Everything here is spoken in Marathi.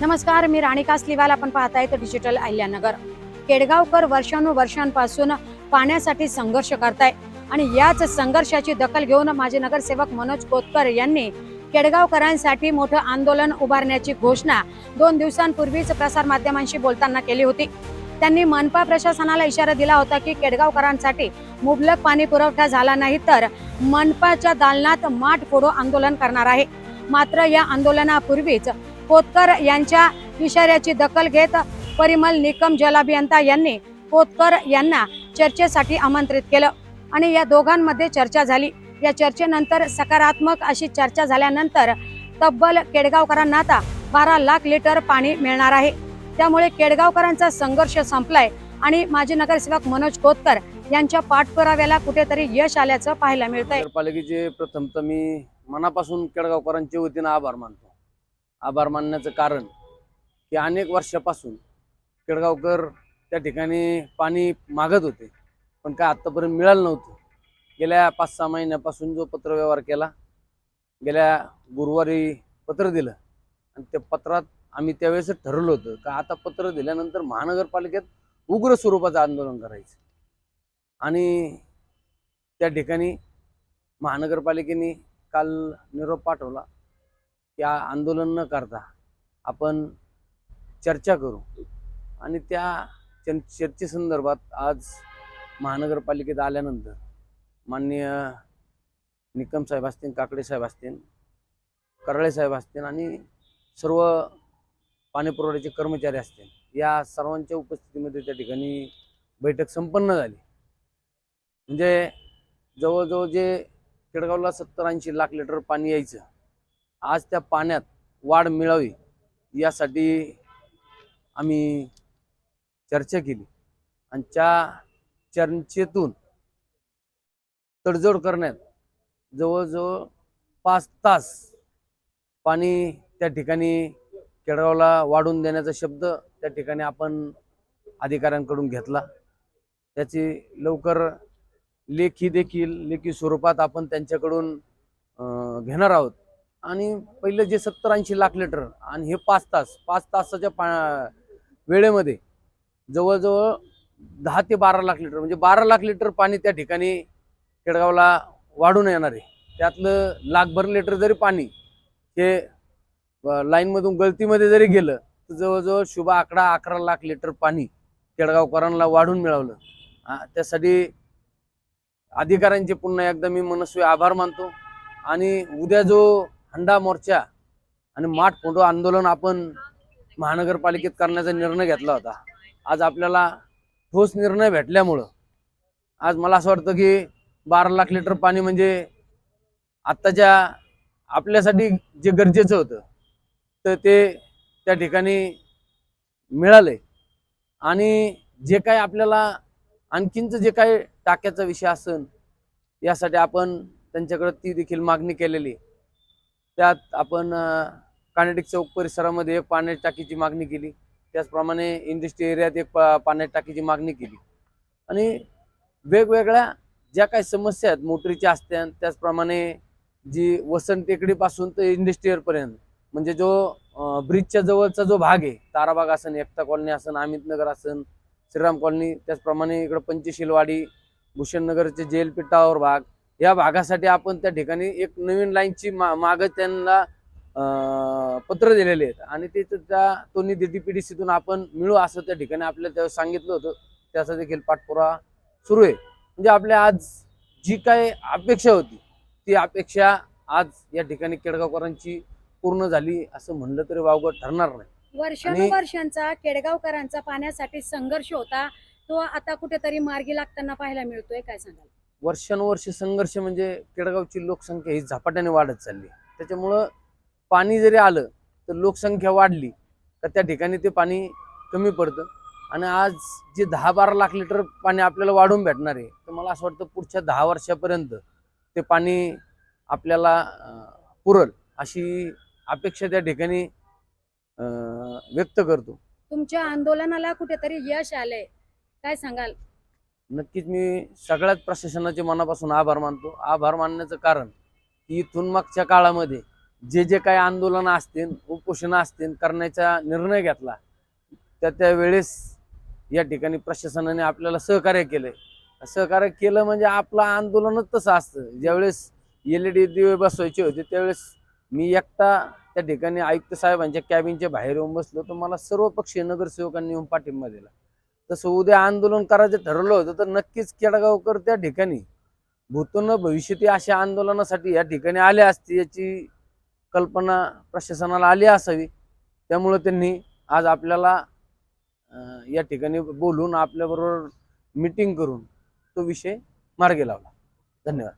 नमस्कार मी राणी कासलीवाल आपण पाहताय तर डिजिटल अहिल्यानगर. केडगावकर वर्षानुवर्षांपासून पाण्यासाठी संघर्ष करताय आणि याच संघर्षाची दखल घेऊन माजी नगरसेवक मनोज कोतकर यांनी केडगावकरांसाठी मोठं आंदोलन उभारण्याची घोषणा दोन दिवसांपूर्वीच प्रसार माध्यमांशी बोलताना केली होती. त्यांनी मनपा प्रशासनाला इशारा दिला होता की केडगावकरांसाठी मुबलक पाणी पुरवठा झाला नाही तर मनपाच्या दालनात माठ फोडो आंदोलन करणार आहे. मात्र या आंदोलनापूर्वीच कोतकर यांच्या इशाऱ्याची दखल घेत परिमल निकम जलाभियंता यांनी कोतकर यांना चर्चेसाठी आमंत्रित केलं. आणि या दोघांमध्ये चर्चा झाली. या चर्चेनंतर सकारात्मक अशी चर्चा झाल्यानंतर तब्बल केडगावकरांना आता बारा लाख लिटर पाणी मिळणार आहे. त्यामुळे केडगावकरांचा संघर्ष संपलाय आणि माजी नगरसेवक मनोज कोतकर यांच्या पाठपुराव्याला कुठेतरी यश आल्याचं पाहायला मिळतंय. नगरपालिकेचे प्रथम तर मी मनापासून केडगावकरांच्या वतीनं आभार मानतो. आभार मानण्याचं कारण की अनेक वर्षापासून केळगावकर त्या ठिकाणी पाणी मागत होते पण काय आत्तापर्यंत मिळालं नव्हतं. गेल्या पाच सहा महिन्यापासून जो पत्रव्यवहार केला गेल्या गुरुवारी पत्र दिलं आणि त्या पत्रात आम्ही त्यावेळेस ठरवलं होतं का आता पत्र दिल्यानंतर महानगरपालिकेत उग्र स्वरूपाचं आंदोलन करायचं. आणि त्या ठिकाणी महानगरपालिकेने काल निरोप पाठवला त्या आंदोलन न करता आपण चर्चा करू. आणि त्या चन- चर्चेसंदर्भात आज महानगरपालिकेत आल्यानंतर माननीय निकम साहेब असतील काकडे साहेब असतील कराळे साहेब असतील आणि सर्व पाणीपुरवठ्याचे कर्मचारी असतील या सर्वांच्या उपस्थितीमध्ये त्या ठिकाणी बैठक संपन्न झाली. म्हणजे जवळजवळ जे खेडगावला सत्तर ऐंशी लाख लिटर पाणी यायचं आज त्या पाण्यात वाढ मिळावी यासाठी आम्ही चर्चा केली. आणि त्या चर्चेतून तडजोड करण्यात जवळजवळ पाच तास पाणी त्या ठिकाणी केडगावला वाढून देण्याचा शब्द त्या ठिकाणी आपण अधिकाऱ्यांकडून घेतला. त्याची लवकर लेखी देखील लेखी स्वरूपात आपण त्यांच्याकडून घेणार आहोत. आणि पहिलं जे सत्तर ऐंशी लाख लिटर आणि हे पाच तास पाच तासाच्या पा वेळेमध्ये जवळजवळ दहा ते बारा लाख लिटर म्हणजे बारा लाख लिटर पाणी त्या ठिकाणी केडगावला वाढून येणार आहे. त्यातलं लाखभर लिटर जरी पाणी हे लाईनमधून गळतीमध्ये जरी गेलं तर जवळजवळ शुभ आकडा अकरा लाख लिटर पाणी केडगावकरांना वाढून मिळवलं. त्यासाठी अधिकाऱ्यांचे पुन्हा एकदा मी मनस्वी आभार मानतो. आणि उद्या जो हंडा मोर्चा आणि माठ फोटो आंदोलन आपण महानगरपालिकेत करण्याचा निर्णय घेतला होता आज आपल्याला ठोस निर्णय भेटल्यामुळं आज मला असं वाटतं की बारा लाख लिटर पाणी म्हणजे आत्ताच्या आपल्यासाठी जे गरजेचं होतं तर ते त्या ठिकाणी मिळाले आणि जे काही आपल्याला आणखीनचं जे काही टाक्याचा विषय असेल यासाठी आपण त्यांच्याकडे ती देखील मागणी केलेली आहे. त्यात आपण कानेटिक चौक परिसरामध्ये एक पाण्याची टाकीची मागणी केली. त्याचप्रमाणे इंडस्ट्री एरियात एक पा- पाण्याची टाकीची मागणी केली. आणि वेगवेगळ्या ज्या काही समस्या आहेत मोटरीच्या असत्या त्याचप्रमाणे जी वसंत टेकडीपासून ते इंडस्ट्रीयरपर्यंत म्हणजे जो ब्रिजच्या जवळचा जो भाग आहे ताराबाग असन एकता कॉलनी असन अमित नगर असन श्रीराम कॉलनी त्याचप्रमाणे इकडं पंचशीलवाडी भूषणनगरचे जेल टावर भाग या भागासाठी आपण त्या ठिकाणी एक नवीन लाईनची मा माग त्यांना पत्र दिलेले आहेत. आणि ते तर त्या तो निधी डीपीडीसीतून आपण मिळू असं त्या ठिकाणी आपल्याला त्यावेळेस सांगितलं होतं. त्याचा देखील पाठपुरावा सुरू आहे. म्हणजे आपल्या आज जी काय अपेक्षा होती ती अपेक्षा आज या ठिकाणी केडगावकरांची पूर्ण झाली असं म्हणलं तरी वावगं ठरणार नाही. वर्षानुवर्षांचा केडगावकरांचा पाण्यासाठी संघर्ष होता तो आता कुठेतरी मार्गी लागताना पाहायला मिळतोय. काय सांगाल? वर्षानुवर्ष संघर्ष म्हणजे केडगावची लोकसंख्या ही झपाट्याने वाढत चालली त्याच्यामुळं पाणी जरी आलं तर लोकसंख्या वाढली तर त्या ठिकाणी ते पाणी कमी पडतं. आणि आज जे दहा बारा लाख लिटर पाणी आपल्याला वाढून भेटणार आहे तर मला असं वाटतं पुढच्या दहा वर्षापर्यंत ते पाणी आपल्याला पुरल अशी अपेक्षा त्या ठिकाणी व्यक्त करतो. तुमच्या आंदोलनाला कुठेतरी यश आलंय. काय सांगाल? नक्कीच मी सगळ्याच प्रशासनाचे मनापासून आभार मानतो. आभार मानण्याचं कारण की इथून मागच्या काळामध्ये जे जे काही आंदोलन असतील उपोषणं असतील करण्याचा निर्णय घेतला त्या त्या वेळेस या ठिकाणी प्रशासनाने आपल्याला सहकार्य केलं सहकार्य केलं म्हणजे आपलं आंदोलनच तसं असतं. ज्यावेळेस एल ई डी दिवे बसवायचे होते त्यावेळेस मी एकटा त्या ठिकाणी आयुक्त साहेबांच्या कॅबिनच्या बाहेर येऊन बसलो. तर मला सर्व पक्षीय नगरसेवकांनी येऊन पाठिंबा दिला. तसं उद्या आंदोलन करायचं ठरवलं होतं तर नक्कीच केडगावकर त्या ठिकाणी भूतून भविष्यती अशा आंदोलनासाठी या ठिकाणी आले असते याची कल्पना प्रशासनाला आली असावी. त्यामुळं त्यांनी आज आपल्याला या ठिकाणी बोलून आपल्याबरोबर मीटिंग करून तो विषय मार्गी लावला. धन्यवाद.